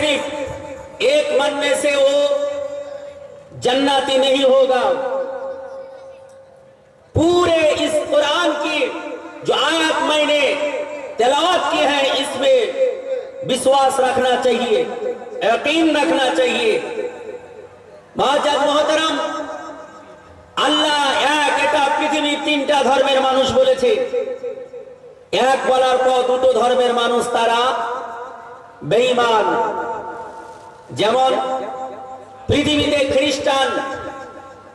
सिर्फ एक मानने से वो जन्नती नहीं होगा पूरे इस कुरान की जो आयत मैंने तिलावत की है इसमें विश्वास रखना चाहिए यकीन रखना चाहिए মহাজাদ মহতরম আল্লাহ এক এটা পৃথিবীর তিনটা ধর্মের মানুষ বলেছে এক বলার পর দুটো ধর্মের মানুষ তারা বেঈমান। যেমন পৃথিবীতে খ্রিস্টান,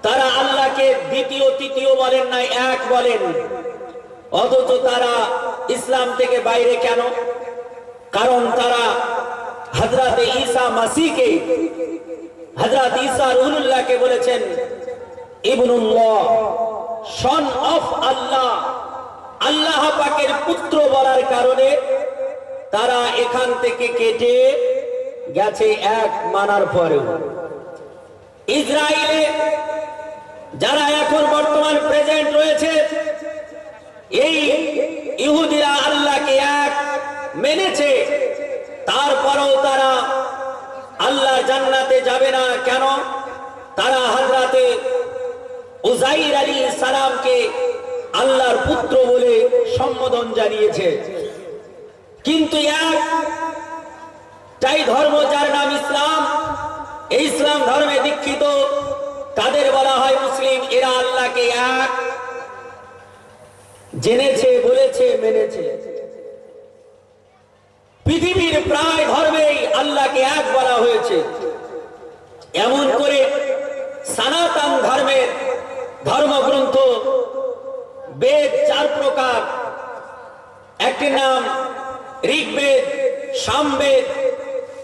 তারা আল্লাহকে দ্বিতীয়, তৃতীয় বলেন না এক বলেন। অথচ তারা ইসলাম থেকে বাইরে কেন? কারণ তারা হজরত ঈসা মাসিকে হজরত ঈসা রুহুল্লাহকে বলেছেন, ইবনুল্লাহ সন অফ আল্লাহ আল্লাহ পাকের পুত্র বলার কারণে তারা এখান থেকে কেটে গেছে এক মানার পরেও। ইসরায়েলে যারা এখন বর্তমান প্রেজেন্ট রয়েছে, এই ইহুদিরা আল্লাহকে এক মেনেছে, তারপরেও তারা আল্লাহ জান্নাতে যাবে না। কেন? তারা হাজরাতে উজাইর আলী সালামকে আল্লাহর পুত্র বলে সম্বোধন জানিয়েছে। কিন্তু এক, তাই ধর্ম যার নাম ইসলাম, এই ইসলাম ধর্মে দীক্ষিত, তাদের বলা হয় মুসলিম, এরা আল্লাহকে এক। জেনেছে, বলেছে, মেনেছে। পৃথিবীর প্রায় ধর্মেই আল্লাহকে এক বলা হয়েছে। এমন করে সনাতন ধর্মের ধর্মগ্রন্থ, বেদ চার প্রকার। একটি নাম ঋগ্বেদ, সামবেদ,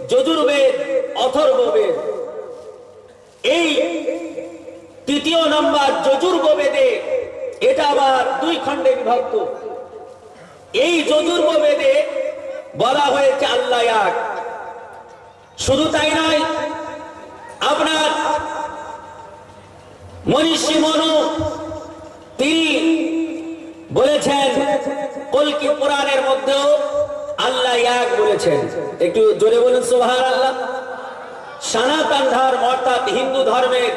যজুর্বেদ, অথর্ববেদ। এই তৃতীয় নম্বর যজুর্বেদে এটা আবার দুই খণ্ডে বিভক্ত। এই যজুর্বেদে বলা হয়েছে আল্লাহ এক। শুধু তাই নয়, আপনার মনীষী মনু তিনি বলেছেন, কলকি এক বলেছেন। একটু জোরে বলুন সোহার আল্লাহ সনাতন ধর্ম অর্থাৎ হিন্দু ধর্মের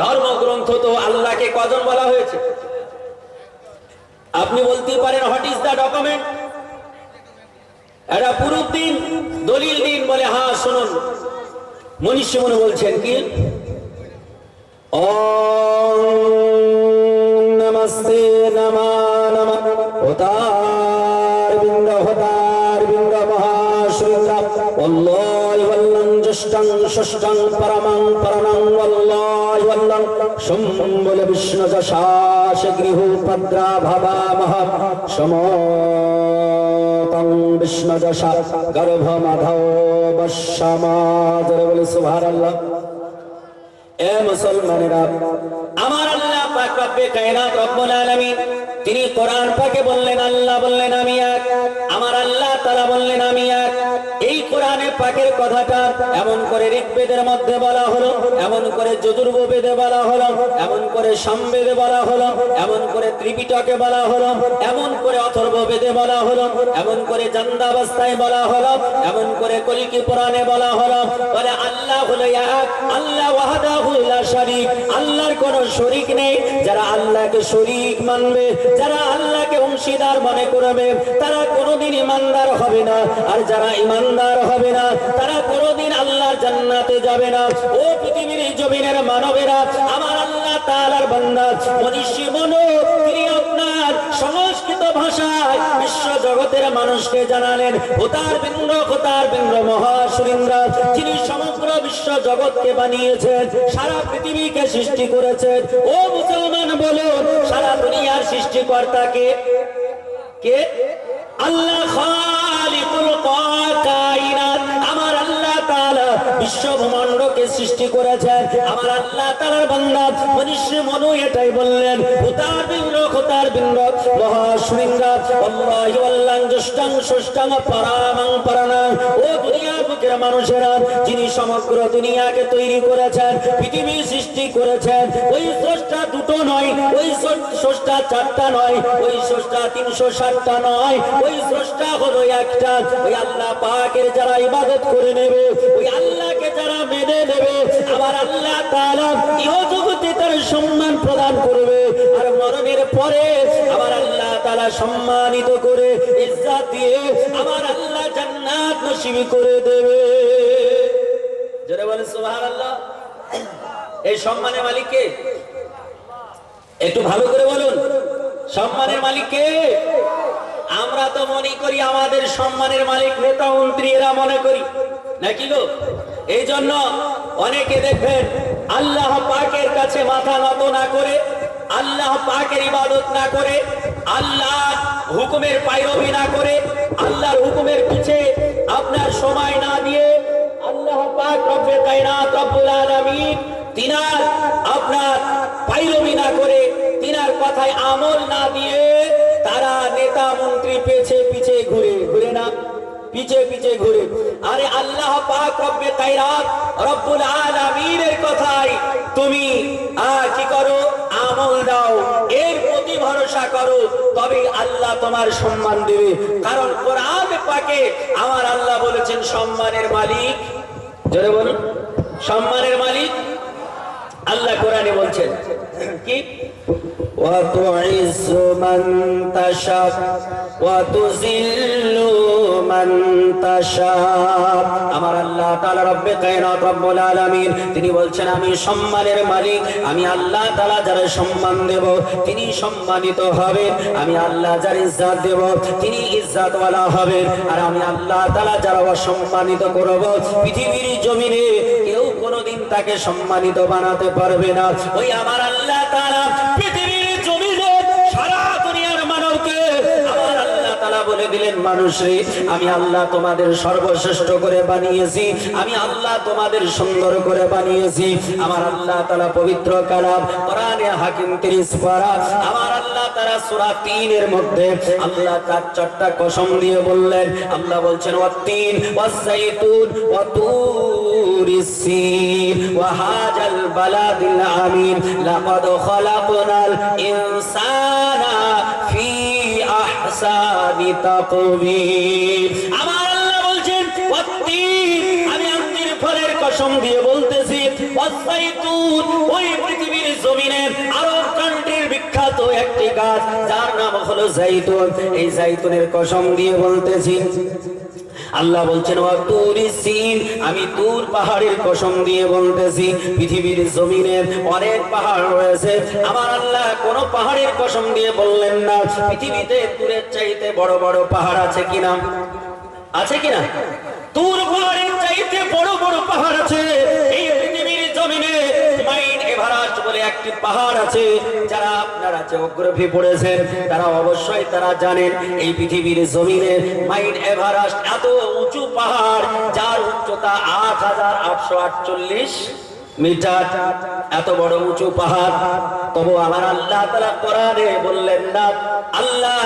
ধর্মগ্রন্থ তো আল্লাহকে কজন বলা হয়েছে? আপনি বলতে পারেন হোয়াট ইজ দ্য ডকুমেন্ট একটা পুরুষ দিন দলিল দিন বলে হ্যাঁ শুনুন। মনীষী মনে বলছেন কি? ওম ষষ্ঠং পরমং বিষ্ণু বিষ্ণু বলে, সুবহানাল্লাহ। এ মুসলমানেরা, আমার আল্লাহ পাক রব্বে কায়নাত তিনি কোরআন পাকে বললেন, আল্লাহ বললেন, আমি এক। আমার আল্লাহ তাআলা বললেন, আমি এক। এই কোরআনে পাকের কথাটা এমন করে ঋগ্বেদের মধ্যে বলা হলো, এমন করে যজুর্বেদে বলা হলো, এমন করে সামবেদে বলা হলো, এমন করে ত্রিপিটকে বলা হলো, এমন করে অথর্ববেদে বলা হলো, এমন করে জান্দাবস্থায় বলা হলো, এমন করে কলিকি পুরাণে বলা হলো, বলে আল্লাহ হলো এক, আল্লাহ ওয়াহদাহু লা শারীক, আল্লাহর কোনো শরীক নেই, যারা আল্লাহকে শরীক মানবে, যারা আল্লাহকে অংশীদার মনে করবে, তারা কোনোদিন ইমানদার হবে না, আর যারা ইমানদার হবে না, তারা কোনোদিন আল্লাহর জান্নাতে যাবে না। ও পৃথিবীর জমিনের মানবেরা, আমার আল্লাহ তাআলার বান্দা মনীষী মনো, তিনি আপনার সংস্কৃত ভাষায় বিশ্ব জগতের মানুষকে জানালেন হোতার বিন্দ্র হোতার বিন্দ্র মহাসুরিন্দ্র, যিনি সমগ্র বিশ্ব জগৎকে বানিয়েছেন, সারা পৃথিবীকে সৃষ্টি করেছেন। ও মুসলমান বলুন সারা দুনিয়ার সৃষ্টিকর্তাকে কে? আল্লাহ খালিকুল তাআলা বিশ্ব ভূমণ্ডকে সৃষ্টি করেছেন আমার আল্লাহ তালার বান্দা মনুষ্য মনু এটাই বললেন হুতার বিন্দ খুতার বিন্দ মহাশৃঙ্গা অল্লাহি অল্লাং জষ্টাং ষষ্ঠাং পরামাং পরানাং। ও দুনিয়ার বুকের মানুষেরা, যিনি সমগ্র দুনিয়াকে তৈরি করেছেন, পৃথিবী সৃষ্টি করেছেন, ওই স্রষ্টা দুটো নয়, ওই স্রষ্টা চারটা নয়, ওই স্রষ্টা তিনশো ষাটটা নয়, ওই স্রষ্টা হলো একটা। ওই আল্লাহ পাকের যারা ইবাদত করে নেবে, ওই আল্লাহকে যারা মেনে নেবে। আবার আল্লাহ তাআলা ইহ জগতে তার সম্মান প্রদান করবে। আর মরণের পরে আবার আল্লাহ তাআলা সম্মানিত করে ইজ্জত দিয়ে আবার আল্লাহ জান্নাত নসিব করে দেবে। জোরে বলে সুবহানাল্লাহ। এই সম্মানের মালিক কে একটু ভালো করে বলুন। সম্মানের মালিক কে আমরা তো মনে করি আমাদের সম্মানের মালিক নেতা মন্ত্রী এরা মনে করি। নাকি গো? এই জন্য অনেকে দেখবেন আল্লাহ পাকের কাছে মাথা নত না করে, আল্লাহ পাকের ইবাদত না করে আল্লাহ হুকুমের পাইরবি না করে, আল্লাহর হুকুমের পিছে আপনার সময় না দিয়ে আল্লাহ পাক রব্বে কায়নাত রব্বুল আলামিন তিনার আপনার পাইরবি না করে, তিনার কথায় আমল না দিয়ে তারা নেতা মন্ত্রী পেছে পিছে ঘুরে ঘুরে না। পিছে পিছে ঘুরে। আরে আল্লাহ পাক রব্বে কায়নাত রব্বুল আলামিনের কথায় তুমি কি করো? আমল দাও। এর প্রতি ভরসা করো। তবে আল্লাহ তোমার সম্মান দেবে। কারণ কোরআন পাকে আমার আল্লাহ বলেছেন, সম্মানের মালিক, জোরে বলুন, সম্মানের মালিক আল্লাহ কোরআনে বলছেন। কি? وتعز من تشاء وتذل من تشاء আমার আল্লাহ তাআলা রব্বে কায়নাত রব্বুল আলামিন তিনি বলছেন আমি সম্মানের মালিক আমি আল্লাহ তাআলা যারা সম্মান দেব তিনি সম্মানিত হবেন আমি আল্লাহ যার ইজ্জত দেব তিনি ইজ্জতওয়ালা হবেন আর আমি আল্লাহ তাআলা যারা অসম্মানিত করব পৃথিবীর জমিনে কেউ কোনোদিন তাকে সম্মানিত বানাতে পারবে না ওই আমার আল্লাহ তাআলা দিলেন, মানুষে আমি আল্লাহ তোমাদের সর্বশ্রেষ্ঠ করে বানিয়েছি। আমি আল্লাহ তোমাদের সুন্দর করে বানিয়েছি। আমার আল্লাহ তাআলা পবিত্র কালাম, কোরআনে হাকিম 30 পারা। আমার আল্লাহ তাআলা সূরা 3 এর মধ্যে আল্লাহ চার চারটা কসম দিয়ে বললেন। আল্লাহ বলছেন ওয়াত্তিন ওয়াজাইতুন ওয়া তুরিস সিন, ওয়া হাজাল বালাদিল আমিন। লাকাদ খালাকনাল ইনসানা আমি ফলের কসম দিয়ে বলতেছি ওয়াজাইতুন ওই পৃথিবীর জমিনে আরব কান্ট্রির বিখ্যাত একটি গাছ, যার নাম হলো জাইতুন। এই জাইতুনের কসম দিয়ে বলতেছি আল্লাহ বলছেন, ওয়া তুরি সিন আমি তুর পাহাড়ের কসম দিয়ে বলতেছি, পৃথিবীর জমিনের অনেক পাহাড় রয়েছে। আমার আল্লাহ কোন পাহাড়ের কসম দিয়ে বললেন না, পৃথিবীতে তুরের চাইতে বড় বড় পাহাড় আছে কিনা? আছে কিনা? তুর পাহাড়ের চাইতে বড় বড় পাহাড় আছে। এই বলে একটি পাহাড় আছে, যারা আপনারা জিওগ্রাফি পড়েছেন, তারা অবশ্যই তারা জানেন, এই পৃথিবীর জমিনে মাইন এভারেস্ট এত উঁচু পাহাড়, যার উচ্চতা আট হাজার আটশো আটচল্লিশ মিটার, এত বড় উঁচু পাহাড়। তবু আমার আল্লাহ তারা কোরআনে বললেন না, আল্লাহ।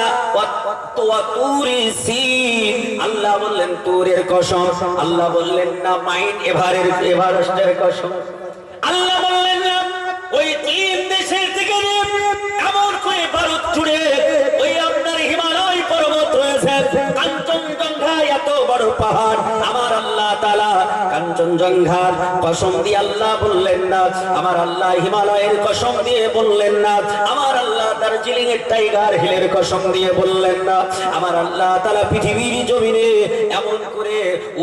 আল্লাহ বললেন, তুরের কসম। আল্লাহ বললেন না মাইন এভারের এভারেস্টের কসম। আল্লাহ বললেন না ওই তিন দেশের থেকে এমন করে ভারত জুড়ে কাঞ্চনজঙ্ঘা এত বড় পাহাড়, আমার আল্লাহ তাআলা কাঞ্চনজঙ্ঘার কসম দিয়ে আল্লাহ বললেন না আমার আল্লাহ হিমালয়ের কসম দিয়ে বললেন না আমার আল্লাহ দার্জিলিং এর টাইগার হিলের কসম দিয়ে বললেন না আমার আল্লাহ তাআলা পৃথিবীর জমিনে এমন করে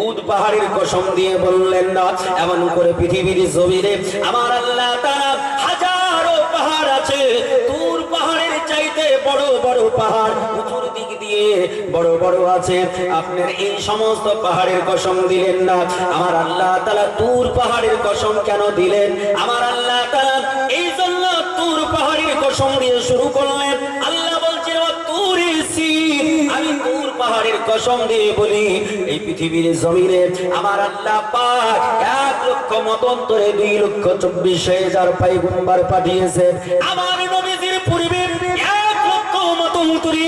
উদ পাহাড়ের কসম দিয়ে বললেন না এমন করে পৃথিবীর জমিনে আমার আল্লাহ তাআলা হাজারো পাহাড় আছে। তুর পাহাড়ের চাইতে বড় বড় পাহাড়, উঁচুর দিক বড় বড় আছে। আপনার এই সমস্ত পাহাড়ের কসম দিলেন না। আমার আল্লাহ তাআলা তুর পাহাড়ের কসম কেন দিলেন? আমার আল্লাহ তাআলা এই জন্য তুর পাহাড়ের কসম দিয়ে শুরু করলেন। আল্লাহ বলছে পৃথিবীর আমার আল্লাহ এক লক্ষ দুই লক্ষ পাঠিয়েছে আমার নবীজির এক লক্ষ মতন্তরে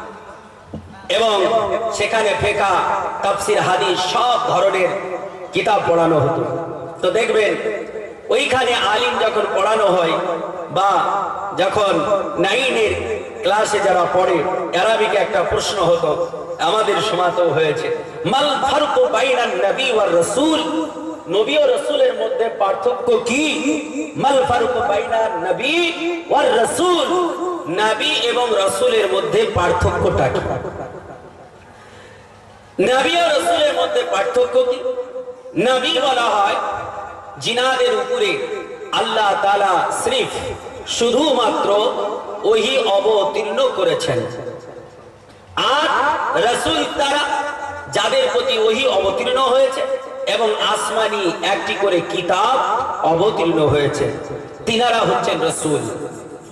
এবং সেখানে ফেকা, তাফসির, হাদিস সব ধরনের কিতাব পড়ানো হতো। তো দেখবেন, ওইখানে আলিম যখন পড়ানো হয় বা যখন নাইনের ক্লাসে যারা পড়ে, অ্যারাবিকে একটা প্রশ্ন হতো, আমাদের সমাতেও হয়েছে। মাল ফারুক বাইনান নবী ওয়ার রাসূল? নবী ও রাসূলের মধ্যে পার্থক্য কি? মাল ফারুক বাইনান নবী ওয়ার রাসূল? নবী এবং রাসূলের মধ্যে পার্থক্যটা কি? নবী ও রসুলের মধ্যে পার্থক্য কি? বলা হয় জিনাদের উপরে আল্লাহ তালা শুধুমাত্র ওহি অবতীর্ণ করেছেন। আর রসুল তারা যাদের প্রতি ওহি অবতীর্ণ হয়েছে এবং আসমানি একটি করে কিতাব অবতীর্ণ হয়েছে, তিনারা হচ্ছেন রসুল।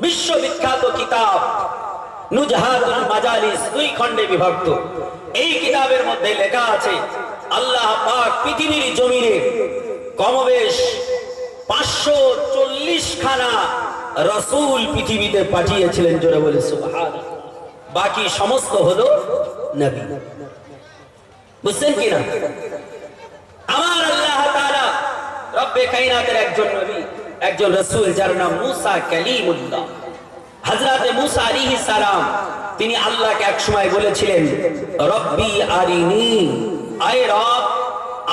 বিশ্ববিখ্যাত কিতাব নুজহাতুল মাজালিস দুই খণ্ডে বিভক্ত। এই কিতাবের মধ্যে লেখা আছে, আল্লাহ পাক পৃথিবীর জমিনে কমবেশ পাঁচশো চল্লিশ খানা রসুল পৃথিবীতে পাঠিয়েছিলেন জোরে বলে সুবহান। বাকি সমস্ত হলো নবী। বুঝছেন কিনা আমার আল্লাহ তাআলা রব্বে কায়নাতের একজন নবী, একজন রসুল যার নাম মুসা কালিমুল্লাহ। হাজরাতে মুসা আলিহি সালাম, তিনি আল্লাহকে এক সময় বলেছিলেন, রব্বি আরিনি, আয় রব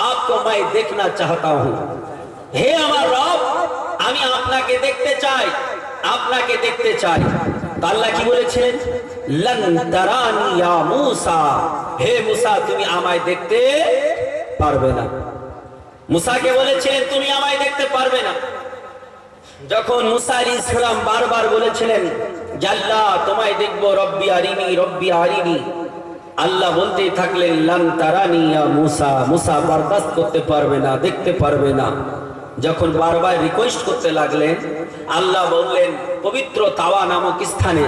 আপকো মাই দেখনা চাহতা হুম। হে আমার রব, আমি আপনাকে দেখতে চাই, আপনাকে দেখতে চাই। আল্লাহ কি বলেছিলেন? হে মুসা, তুমি আমায় দেখতে পারবে না। মুসাকে বলেছিলেন, তুমি আমায় দেখতে পারবে না। যখন মুসা আলী ইসলাম বারবার বলেছিলেন, জাল্লা, তোমায় দেখব, রব্বি আরিনি রব্বি আরিনি। আল্লাহ বলতেই থাকলেন, লান তারানি মুসা। মুসা বরদাস্ত করতে পারবে না, দেখতে পারবে না। যখন বারবার রিকোয়েস্ট করতে লাগলেন, আল্লাহ বললেন, পবিত্র তাওয়া নামক স্থানে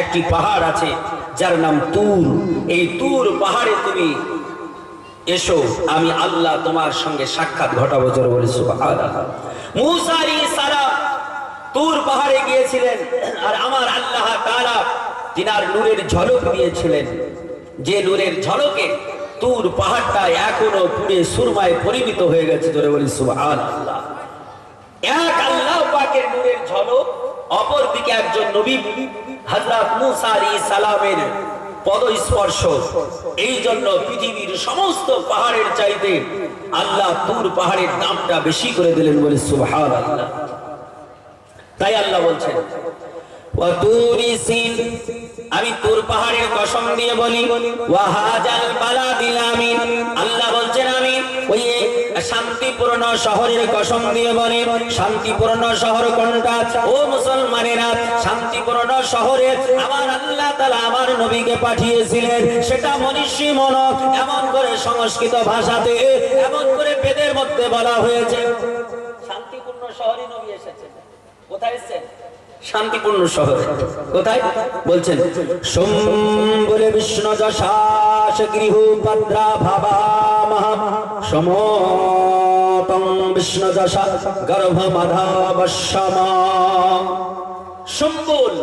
একটি পাহাড় আছে, যার নাম তুর। এই তুর পাহাড়ে তুমি এসো, আমি আল্লাহ তোমার সঙ্গে সাক্ষাৎ ঘটাবো জোর বলে তুর পাহাড়ে গিয়েছিলেন, আর আমার আল্লাহ তাআলা তিনার নূরের ঝলক দিয়েছিলেন। যে নূরের ঝলকে তুর পাহাড়টা এখনও পুরে সুরমায় পরিমিত হয়ে গেছে জোরে বলি, সুবহানাল্লাহ। এক আল্লাহ পাকের নূরের ঝলক অপর দিকে একজন নবী, হযরত মুসা সালামের পদস্পর্শ। এই জন্য পৃথিবীর সমস্ত পাহাড়ের চাইতে আল্লাহ তুর পাহাড়ের দামটা বেশি করে দিলেন বলে সুবহানাল্লাহ। তাই আল্লাহ বলছেন আমি তোর পাহাড়ের কসম দিয়ে বলি আল্লাহ বলছেন শান্তিপূর্ণ শহরের কসম দিয়ে বলি, শান্তিপূর্ণ শহর কোনটা? ও মুসলমানেরা, শান্তিপূর্ণ শহরে আমার আল্লাহ তাআলা আমার নবীকে পাঠিয়েছিলেন। সেটা মনীষী মনক এমন করে সংস্কৃত ভাষাতে, এমন করে বেদের মধ্যে বলা হয়েছে। শান্তিপূর্ণ শহরে নবী এসেছেন। কোথায় এসেছেন? শান্তিপূর্ণ শহর। কোথায়? বলছেন সোম বলে বিষ্ণু যশাস গৃহ ভদ্রা ভাবা মহা। সমতম বিষ্ণু যশা গর্ভ মাধব সম্বল,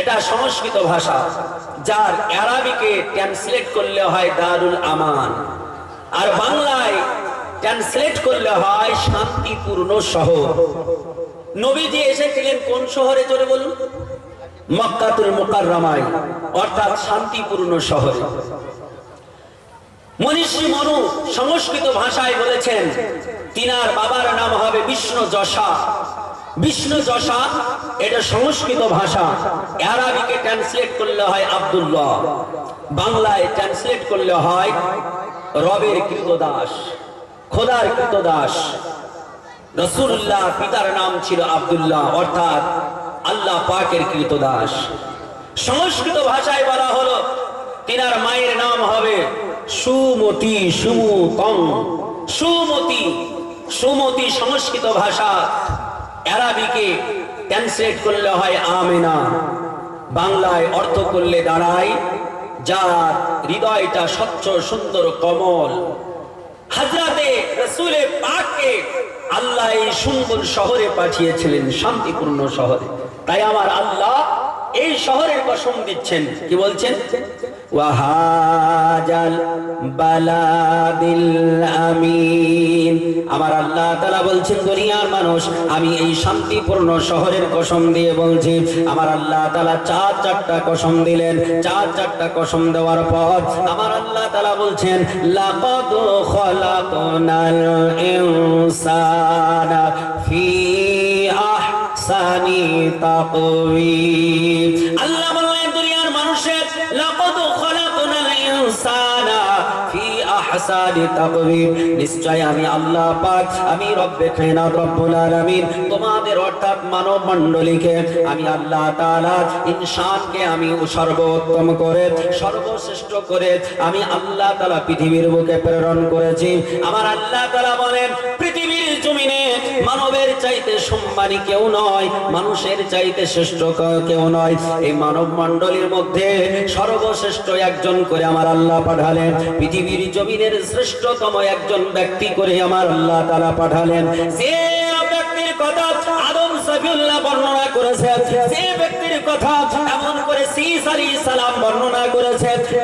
এটা সংস্কৃত ভাষা, যার অ্যারাবিকে ট্রান্সলেট করলে হয় দারুল আমান। আর বাংলায় ট্রান্সলেট করলে হয় শান্তিপূর্ণ শহর। নবীজি এসেছিলেন কোন শহরে চলে বলুন? মক্কাতুল মুকাররমায়, অর্থাৎ শান্তিপূর্ণ শহরে। মনীষী মনু সংস্কৃত ভাষায় বলেছেন, তিনার বাবার নাম হবে বিষ্ণু যশা। বিষ্ণু যশা, এটা সংস্কৃত ভাষা। আরবিকে ট্রান্সলেট করলে হয় আব্দুল্লাহ। বাংলায় ট্রান্সলেট করলে হয় রবের কৃতদাস, খোদার কৃতদাস। রসুল্লাহ পিতার নাম ছিল আব্দুল্লাহ, অর্থাৎ আল্লাহ পাকের কৃতদাস সংস্কৃত ভাষায় বলা হলো, তিনার মায়ের নাম হবে সুমতি সুমুতং। সুমতি সুমতি সংস্কৃত ভাষা। অ্যারাবিকে ট্রান্সলেট করলে হয় আমেনা। বাংলায় অর্থ করলে দাঁড়ায়, যার হৃদয়টা স্বচ্ছ, সুন্দর, কমল। হাজরাতে রসুলে পাককে আল্লাহ এই সুন্দর শহরে পাঠিয়েছিলেন, শান্তিপূর্ণ শহরে। তাই আমার আল্লাহ এই শহরের কসম দিচ্ছেন। কি বলছেন? ওয়াহাজাল বালাদিল আমিন। আমার আল্লাহ তাআলা বলছেন, দুনিয়ার মানুষ, আমি এই শান্তিপূর্ণ শহরের কসম দিয়ে বলছি, আমার আল্লাহ তাআলা চার চারটা কসম দিলেন। চার চারটা কসম দেওয়ার পর আমার আল্লাহ তাআলা বলছেন, লাকাদ খলাকনাল ইনসানা ফি আহসানি তাকওয়িম। আল্লাহ আহসানি তাকওয়িম নিশ্চয় আমি আল্লাহ পাক, আমি রব্বে কায়নাত রব্বুল আলামিন। তোমাদের অর্থাৎ মানব মণ্ডলীকে আমি আল্লাহ তাআলা ইনসানকে আমি সর্বোত্তম করে, সর্বশ্রেষ্ঠ করে আমি আল্লাহ তাআলা পৃথিবীর বুকে প্রেরণ করেছি। আমার আল্লাহ তাআলা বলেন, পৃথিবীর জমিনে মানবের চাইতে সম্মানী কেউ নয়, মানুষের চাইতে শ্রেষ্ঠ কেউ নয়। এই মানব মণ্ডলীর মধ্যে সর্বশ্রেষ্ঠ একজন করে আমার আল্লাহ পাঠালেন। পৃথিবীর জমিনের শ্রেষ্ঠতম একজন ব্যক্তি করে আমার আল্লাহ তাআলা পাঠালেন। যে ব্যক্তির কথা আদম সফিউল্লাহ বর্ণনা করেছে যে ব্যক্তির কথা এমন করে আলী সালাম বর্ণনা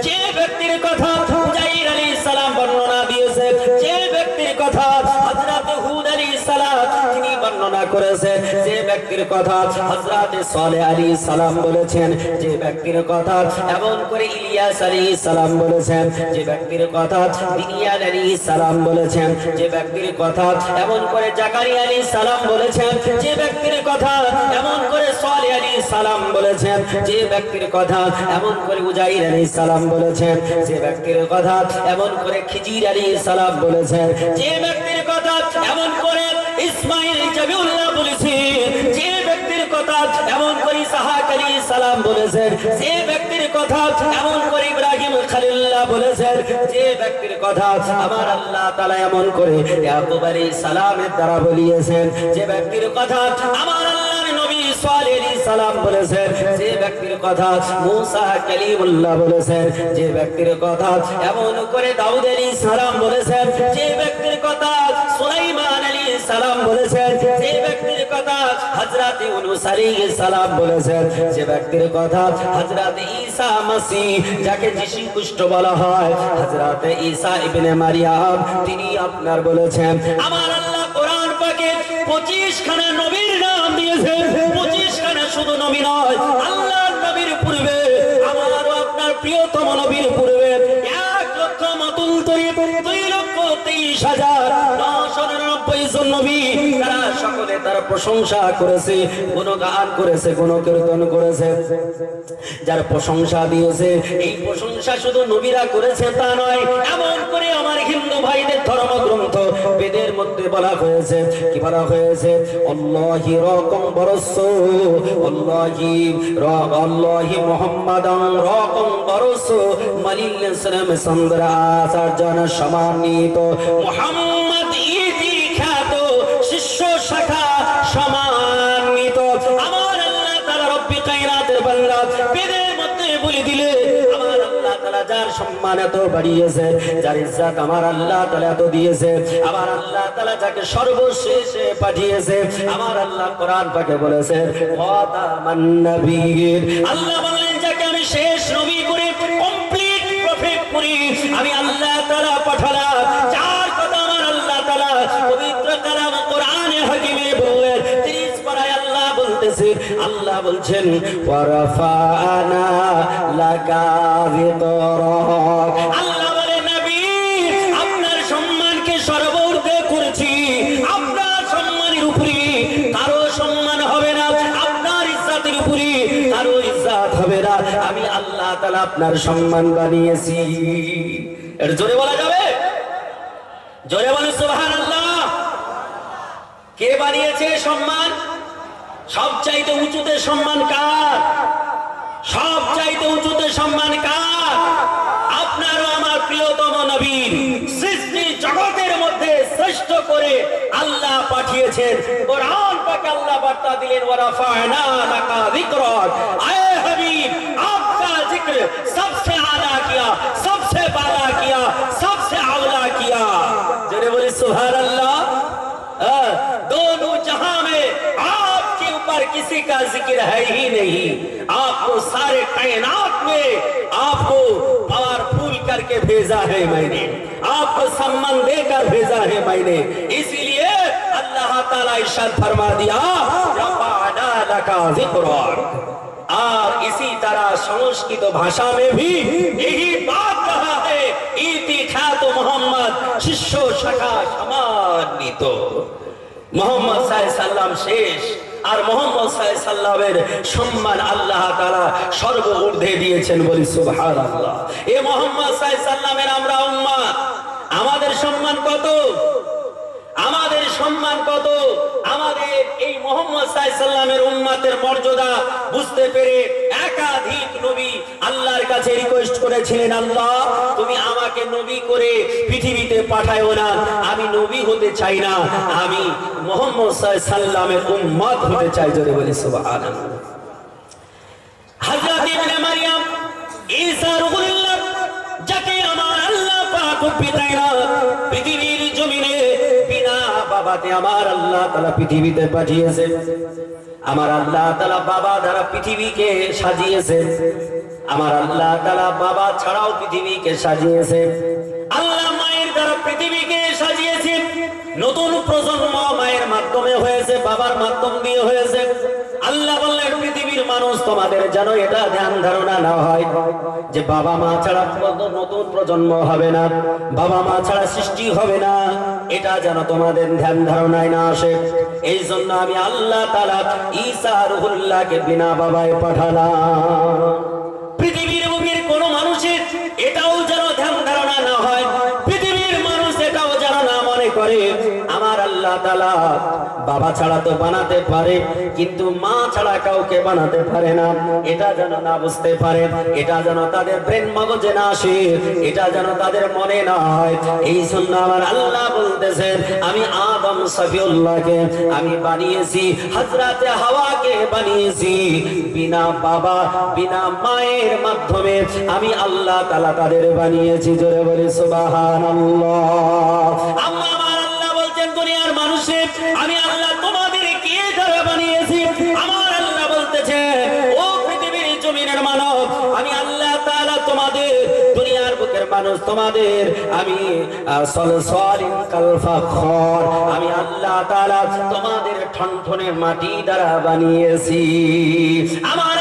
যে ব্যক্তির কথা জাইর আলী সালাম বর্ণনা যে ব্যক্তির কথা হুদ আলী সালাম তিনি বর্ণনা করেছে যে ব্যক্তির কথা হযরত সালেহ আলী সালাম বলেছেন, যে ব্যক্তির কথা এমন করে ইলিয়াস আলী সালাম বলেছেন, যে ব্যক্তির কথা দিনিয়াল আলী সালাম বলেছেন, যে ব্যক্তির কথা এমন করে জাকারিয়া আলী সালাম বলেছেন, যে ব্যক্তির কথা এমন করে সালেহ আলী সালাম বলেছেন, যে ব্যক্তির কথা এমন করে উজাইর আলী সালাম বলেছেন, যে ব্যক্তির কথা এমন করে খিজির আলী সালাম বলেছেন, যে ব্যক্তির কথা এমন করে ইসমাইল জবিউল্লাহ বলেছেন। সালাম বলেছেন, যে ব্যক্তির কথা এমন করে ইব্রাহিম খলিল্লাহ বলেছেন, যে ব্যক্তির কথা আমার আল্লাহ এমন করে সালামের দ্বারা বলিয়েছেন, যে ব্যক্তির কথা আমার নবী সালাম বলেছেন, যে ব্যক্তির কথা মূসা কালিমুল্লাহ বলেছেন, যে ব্যক্তির কথা এমন করে দাউদ সালাম বলেছেন, যে ব্যক্তির কথা সুলাইমান আলাইহিস সালাম বলেছেন হযরত ইউনুস আলাইহিস সালাম বলেছেন, যে ব্যক্তির কথা হযরত ঈসা মাসিহ যাকে যিশু খ্রিস্ট বলা হয় হাজরাতে ঈসা ইবনে মারিয়াম, তিনি আপনার বলেছেন, আমার আল্লাহ কোরআন পাকে 25 খানা নবীর নাম দিয়েছেন। 25 খানা শুধু নবী নয় প্রশংসা করেছে, গুণগান করেছে, গুণকীর্তন করেছে। যার প্রশংসা দিয়েছে, এই প্রশংসা শুধু নবীরা করেছে তা নয়, এমন করে আমার হিন্দু ভাইদের ধর্মগ্রন্থ বেদের মধ্যে বলা হয়েছে। কি বলা হয়েছে? আল্লাহি রকম বরস আল্লাহি রব আল্লাহি মুহাম্মাদান রকম বরস মালিল ইসলাম চন্দ্র আচার্য সম্মানিত মুহাম্মদ সম্মান এত বাড়িয়েছে, যার ইজ্জাত আমার আল্লাহ তালা এত দিয়েছে, আমার আল্লাহ তালা যাকে সর্বশেষে পাঠিয়েছে, আমার আল্লাহ কোরআন পাকে বলেছে আল্লাহ বললেন যাকে আমি শেষ নবী করে কমপ্লিট প্রফেক্ট করি, আমি আল্লাহ তালা পাঠালাম। করতেছে আল্লাহ বলছেন আপনার সম্মান বানিয়েছি। এর জোরে বলা যাবে? জোরে বলে কে বানিয়েছে সম্মান? সবচাইতে উঁচুতে সম্মান কার? সবচাইতে উঁচুতে সম্মান কার? আপনার আমার প্রিয়তম নবীন সৃষ্টি জগতের মধ্যে শ্রেষ্ঠ করে আল্লাহ পাঠিয়েছেন। কোরআন পাকে আল্লাহ বার্তা দিলেন, ওয়া রাফা'না লাকা যিকরাক আয় হাবিব আপনার জিক্র का ज़िक्र है ही नहीं। आपको सारे कायनात में आपको पार फूल करके भेजा है मैंने। आपको सम्मान देकर भेजा है मैंने। इसीलिए अल्लाह ताला इशाद फरमा दिया आप इसी तरह संस्कृत तो भाषा में भी यही बात कहा है, इति तो मोहम्मद, शिष्यो शिष्य सखा तो মোহাম্মদ সাহেব সাল্লাম শেষ। আর মোহাম্মদ সাহেব সাল্লামের সম্মান আল্লাহ তারা সর্ব ঊর্ধ্বে দিয়েছেন বলি সুভার আল্লাহ এ মোহাম্মদ সাহেব সাল্লামের আমরা উম্মাদ আমাদের সম্মান কত? আমাদের সম্মান কত? আমাদের এই মোহাম্মদ সাল্লামের উম্মাতের মর্যাদা বুঝতে পেরে একাধিক নবী আল্লাহর কাছে রিকোয়েস্ট করেছিলেন, আল্লাহ, তুমি আমাকে নবী করে পৃথিবীতে পাঠায়ও না। আমি নবী হতে চাই না। আমি মোহাম্মদ সাল্লামের উম্মাত হতে চাই। যদি বলি, সুবহানাল্লাহ। রূহুল্লাহ যাকে আমার আল্লাহ পৃথিবীর বাবাতে আমার আল্লাহ তালা পৃথিবীতে পাঠিয়েছে। আমার আল্লাহ তালা বাবা দ্বারা পৃথিবীকে সাজিয়েছে। আমার আল্লাহ তালা বাবা ছাড়াও পৃথিবীকে সাজিয়েছে। আল্লাহ মায়ের দ্বারা পৃথিবীকে সাজিয়েছে। নতুন প্রজন্ম মায়ের মাধ্যমে হয়েছে, বাবার মাধ্যম দিয়ে হয়েছে। আল্লাহ বললেন, পৃথিবীর মানুষ তোমাদের যেন এটা ধ্যান ধারণা না হয় যে বাবা মা ছাড়া নতুন প্রজন্ম হবে না, বাবা মা ছাড়া সৃষ্টি হবে না, এটা যেন তোমাদের ধ্যান ধারণায় না আসে। এই জন্য আমি আল্লাহ তালা ঈসা রুহুল্লাহকে বিনা বাবায় পাঠালাম পৃথিবীর বুকের কোন মানুষের এটাও যেন ধ্যান ধারণা না হয় পৃথিবীর মানুষ এটাও যেন না মনে করে আমার আল্লাহ তালা বাবা ছাড়া তো বানাতে পারে, কিন্তু মা ছাড়া কাউকে বানাতে পারে না। এটা যেন না বুঝতে পারে, এটা যেন তাদের ব্রেন মগজে না আসে, এটা যেন তাদের মনে না হয়। এই জন্য আমার আল্লাহ বলতেছেন, আমি আদম সফিউল্লাহকে আমি বানিয়েছি হজরতে হাওয়াকে বানিয়েছি। বিনা বাবা, বিনা মায়ের মাধ্যমে আমি আল্লাহ তালা তাদের বানিয়েছি, জোরে বলি আল্লাহ আমার মানুষ তোমাদের আমি আমি আল্লাহ তোমাদের ঠনঠনের মাটি দ্বারা বানিয়েছি। আমার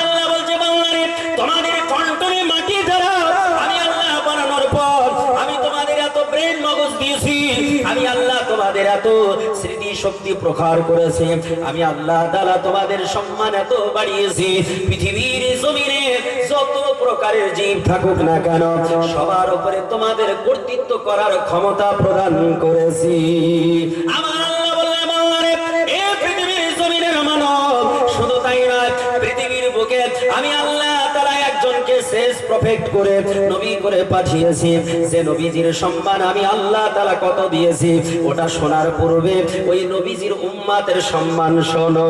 তোমাদের এত স্মৃতি শক্তি প্রখার করেছে। আমি আল্লাহ তালা তোমাদের সম্মান এত বাড়িয়েছি। পৃথিবীর জমিনে যত প্রকারের জীব থাকুক না কেন, সবার উপরে তোমাদের কর্তৃত্ব করার ক্ষমতা প্রদান করেছি। আমার প্রফেক্ট করে নবী করে পাঠিয়েছি। যে নবীজির সম্মান আমি আল্লাহ তালা কত দিয়েছি, ওটা শোনার পূর্বে ওই নবীজির উম্মাতের সম্মান শোনো।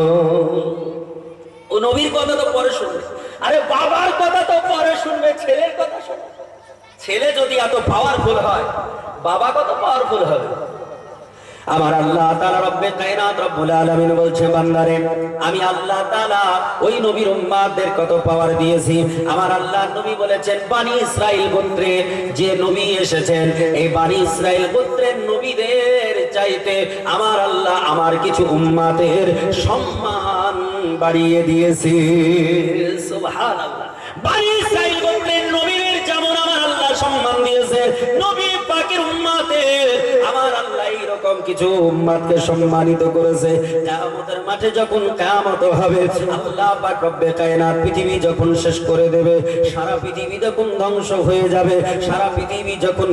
ও নবীর কথা তো পরে শুনবে। আরে বাবার কথা তো পরে শুনবে, ছেলের কথা শুনবে ছেলে যদি এত পাওয়ারফুল হয়, বাবা কত পাওয়ারফুল হবে? আমার আল্লাহ তাআলা রব্বে কায়নাত রব্বুল আলামিন বলছে বান্দারে, আমি আল্লাহ তাআলা ওই নবীর উম্মাদের কত পাওয়ার দিয়েছি। আমার আল্লাহ নবী বলেছেন, বানি ইসরাইল গোত্রে যে নবী এসেছেন, এই বানি ইসরাইল গোত্রের নবীদের চাইতে আমার আল্লাহ আমার কিছু উম্মাদের সম্মান বাড়িয়ে দিয়েছে। বানি ইসরাইল গোত্রের নবীদের যেমন আমার আল্লাহ সম্মান দিয়েছে, নবী পাকের আমার আল্লাহ এরকম কিছু উম্মাতকে সম্মানিত করেছে কিয়ামতের মাঠে যখন কিয়ামত হবে, আল্লাহ পাক রব্বে কায়নাত পৃথিবী যখন শেষ করে দেবে, সারা পৃথিবী যখন ধ্বংস হয়ে যাবে, সারা পৃথিবী যখন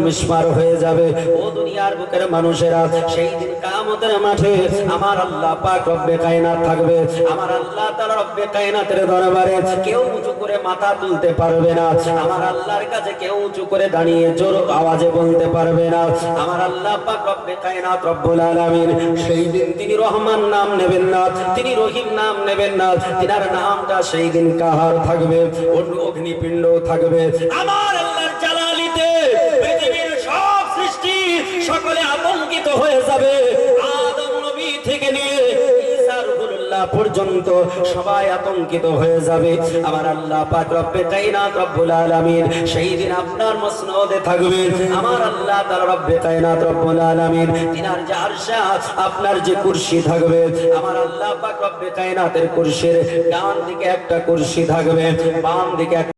হয়ে যাবে, ও দুনিয়ার বুকের মানুষেরা, সেই দিন কিয়ামতের মাঠে আমার আল্লাহ পাক রব্বে কায়নাত থাকবে, আমার আল্লাহ তাআলা রব্বে কায়নাতের দরবারে কেউ উঁচু করে মাথা তুলতে পারবে না, আমার আল্লাহর কাছে কেউ উঁচু করে দাঁড়িয়ে জোর আওয়াজে বলতে পারবে না। আমার আল্লাহ সেই দিন তিনি রহমান নাম নেবেন না, তিনি রহিম নাম নেবেন না, তিনার নামটা সেই দিন কাহার থাকবে? অন্য অগ্নিপিণ্ড থাকবে। আমার আল্লাহর জালালিতে পৃথিবীর সব সৃষ্টি সকলে আতঙ্কিত হয়ে যাবে। আদম নবী থেকে নিয়ে পর্যন্ত সবাই আতঙ্কিত হয়ে যাবে। আমার আল্লাহ পাক রব্বে কায়নাত রব্বুল আলামিন সেই দিন আপনার মসনদে থাকবে আমার আল্লাহ তার রব্বে কায়নাত রব্বুল আলামিন তিনার যে আরশা, আপনার যে কুরসি থাকবে। আমার আল্লাহ পাক রব্বে কায়নাতের কুরসির ডান দিকে একটা কুরসি থাকবে, বাম দিকে একটা